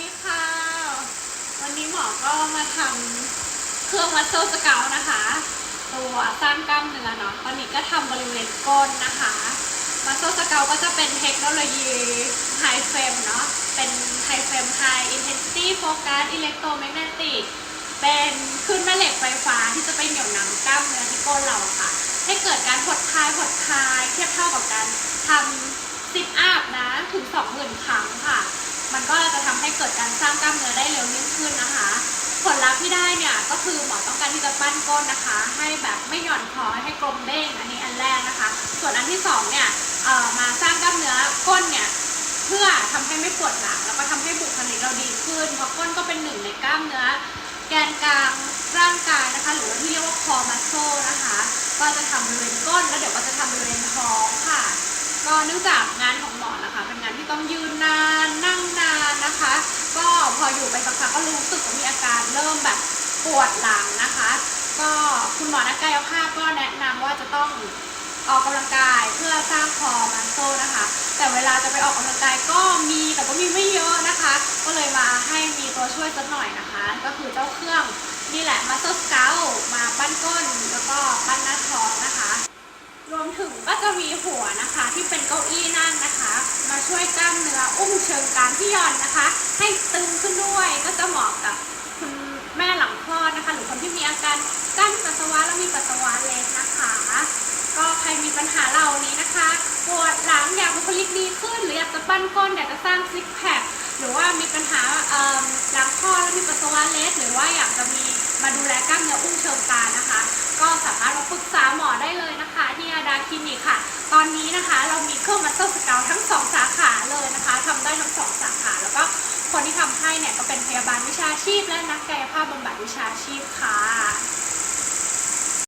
ดีค่ะ วันนี้หมอก็มาทำเครื่องวัดโซสเกลนะคะ ตัวสร้างกล้ามเนื้อเนาะตอนนี้ก็ทำบริเวณก้นนะคะมาโซสเกลก็จะเป็นเทคโนโลยีไฮเฟรมเนาะเป็นไฮเฟรม High Intensity Focus Electromagnetic เป็นคลื่นแม่เหล็กไฟฟ้าที่จะไปเหนี่ยวนำกล้ามเนื้อที่ก้นเราอะค่ะ ให้เกิดการผ่อนคลายผ่อนคลายเทียบเท่ากับการทำซิทอัพนะถึง 20,000 ครั้งค่ะ มันก็จะทำให้เกิดการสร้างกล้ามเนื้อได้เร็วยิ่งขึ้นนะคะ ผลลัพธ์ที่ได้เนี่ยก็คือหมอต้องการที่จะปั้นก้นนะคะ ให้แบบไม่หย่อนคอให้กลมเด้งอันนี้อันแรกนะคะ ส่วนอันที่สองเนี่ยมาสร้างกล้ามเนื้อก้นเนี่ยเพื่อทำให้ไม่ปวดหลังแล้วก็ทำให้บุคลิกเราดีขึ้นเพราะก้นก็เป็นหนึ่งในกล้ามเนื้อ แกนกลางร่างกายนะคะ หรือว่าที่เรียกว่าคอมัสโซนะคะ ก็จะทำบริเวณก้นแล้วเดี๋ยวก็จะทำบริเวณท้องค่ะ ก็เนื่องจากงานของหมอนะคะ เป็นงานที่ต้องยืนนา อยู่ไปสักพักก็รู้สึกว่ามีอาการเริ่มแบบปวดหลังนะคะ ก็คุณหมอนักกายภาพก็แนะนำว่าจะต้องออกกำลังกายเพื่อสร้างคอมัสโซนะคะ แต่เวลาจะไปออกกำลังกายก็มีแต่ก็มีไม่เยอะนะคะ ก็เลยมาให้มีตัวช่วยสักหน่อยนะคะ ก็คือเจ้าเครื่องนี่แหละมาสเตอร์สเกลมาปั้นก้นแล้วก็ปั้นหน้าท้องนะคะ รวมถึงก็จะมีหัวนะคะที่เป็นเก้าอี้นั่งนะคะ อุ้งเชิงกรานที่ย่อนนะคะ ให้ตึงขึ้นด้วยก็จะเหมาะกับคุณแม่หลังคลอดนะคะ หรือคนที่มีอาการกั้นปัสสาวะแล้วมีปัสสาวะเล็กนะคะ ก็ใครมีปัญหาเหล่านี้นะคะปวดหลังอยากบุคลิกดีขึ้น หรืออยากจะปั้นก้นอยากจะสร้างซิกแพคหรือว่ามีปัญหาหลังคลอดแล้วมีปัสสาวะเล็กหรือว่าอยากจะมีมาดูแลกล้ามเนื้ออุ้งเชิงกรานนะคะ ก็สามารถมาปรึกษาหมอได้เลยนะคะ ที่อาดาคลินิกค่ะ ตอนนี้นะคะ องมัสเตอร์สเกลทั้งสองสาขาเลยนะคะทำได้ทั้งสองสาขา แล้วก็คนที่ทำให้เนี่ยก็เป็นพยาบาลวิชาชีพ และนักกายภาพบำบัดวิชาชีพ